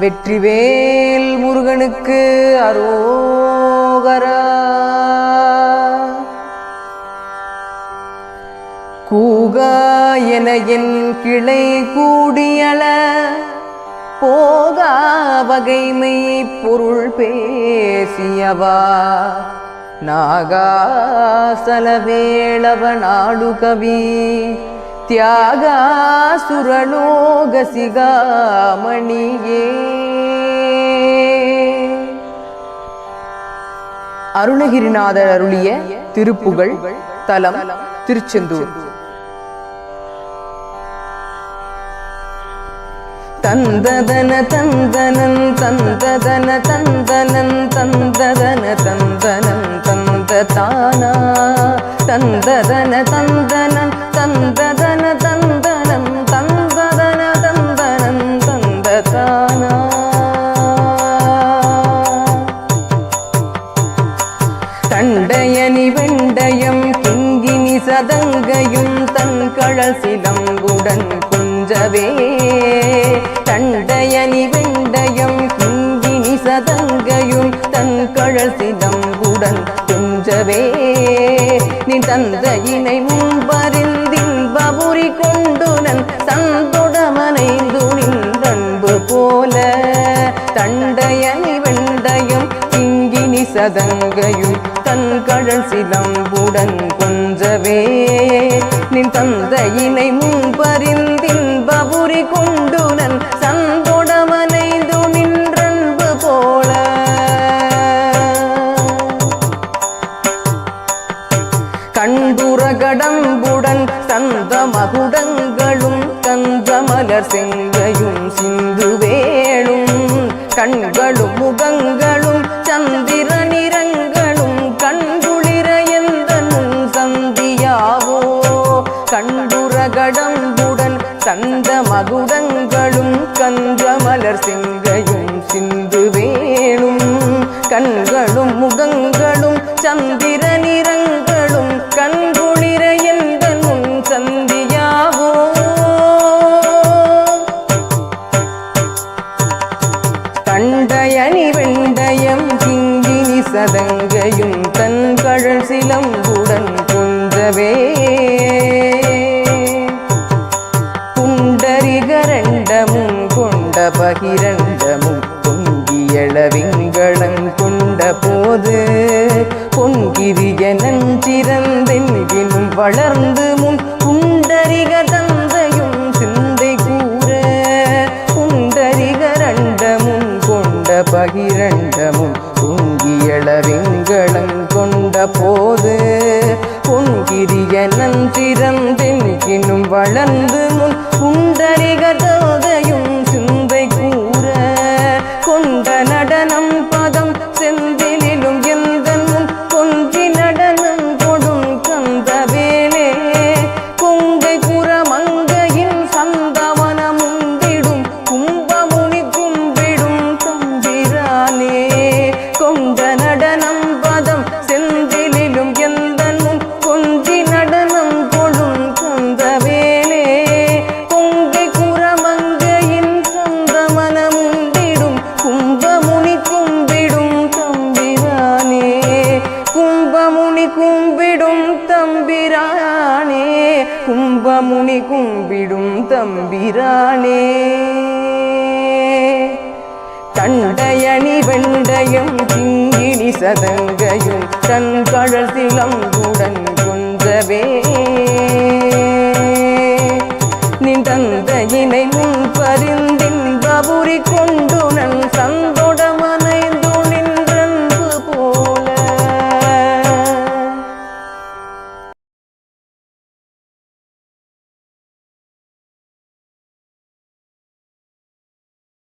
வெற்றிவேல் முருகனுக்கு அரோகரா. கூகா என என் கிளை கூடியள போகா வகைமை பொருள் பேசியவா. நாகாசலவேளவ நாடு கவி தியாகாசுரலோக சிகாமணியே அருணகிரிநாதர் அருளிய திருப்புகழ் தலம் திருச்செந்தூர் தந்ததன தந்தனன் தந்ததன தந்தனன் தந்ததன தந்தனன் தந்த தானா தந்ததன தந்தனன் தந்த கிங்கினி தன் கழல் சிலம்புடன் குஞ்சவே. தண்டயனி வெண்டயம் கிங்கினி சதங்கையும் தன் கழல் சிலம்புடன் குஞ்சவே. நீ தந்தையினை முன்பறிந்தின் பபுரி கொண்டுனன் சந்தொடமனைந்து நின்றன்பு போல. தண்டயனி வெண்டயம் கிங்கினி சதங்கையும் தன் கழல் சிலம்புடன் கொஞ்சவே. நின் தந்தையினை முன்பறிந்தின் பபுரி கொண்டுனன் சந்தொடமனைந்து நின்றன்பு போல. கண்புற கடம்புடன் சந்த மகுடங்களும் கஞ்சமலர் செங்கையும் சிந்து வேளும் கண்களும் செங்கையும் சிந்து வேணும். கண்களும் முகங்களும் சந்திர நிறங்களும் கண்குளிர எந்தனும் சந்தியாவோ. கண்டயணி வெண்டயம் கிங்கினி சதங்கையும் தன் கழல் சிலம்புடன் போது. பொன்கிரிய நஞ்சிறந்தென்கினும் வளர்ந்து முன் குண்டரிக தந்தையும் சிந்தை கூற. குண்டரிக ரண்டமும் கொண்ட பகிரண்டமும் பொங்கியளவிங்களங் கொண்ட போது. பொன்கிரிய நன்றிறந்தென்கினும் வளர்ந்து முன் புண்டரிக முனி கும்பிடும் தம்பிரானே. தண்டையணி வெண்டையும் திங்கிணி சதங்கையும் தன் கடல் சிலம்புடன் கொன்றவே